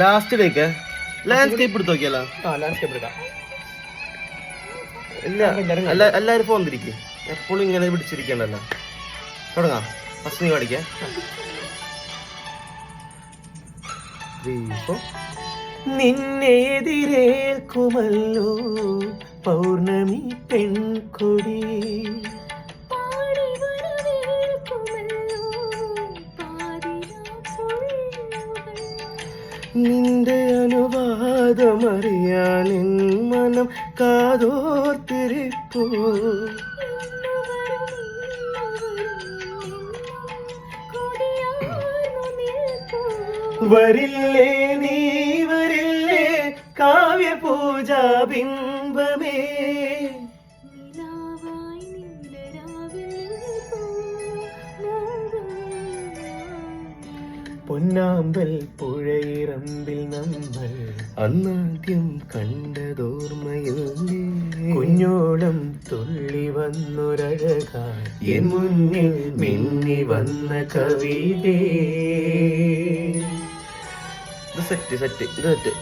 Last ഡേക്ക് landscape എടുത്ത് നോക്കിയാലോ ആ ലാൻഡ്സ്കേപ്പ് എടുക്കാം. ഇല്ല എല്ലാരും ഫോൺ തിരിക്കും. എപ്പോഴും ഇങ്ങനെ പിടിച്ചിരിക്കണ്ടല്ലോ. തുടങ്ങാം. ഫസ്റ്റ് നീ പഠിക്കാം. നിന്നെ എതിരേൽക്കുമല്ലോ പൗർണമി പെൺകൊടി. നിന്റെ അനുവാദമറിയാൻ മനം കാതോർത്തിരിപ്പൂ. വരില്ലേ നീ വരില്ലേ കാവ്യപൂജാ ബിംബമേ പൊന്നാമ്പൽ പുഴയിറമ്പിൽ നമ്മൾ അന്നാദ്യം കണ്ടതോർമ്മയില്ലേ കുഞ്ഞോളം തുള്ളി വന്നൊരഴക എൻ മുന്നിൽ മിന്നി വന്ന കവിതേ. സെറ്റ് സെറ്റ് ഇത് സെറ്റ്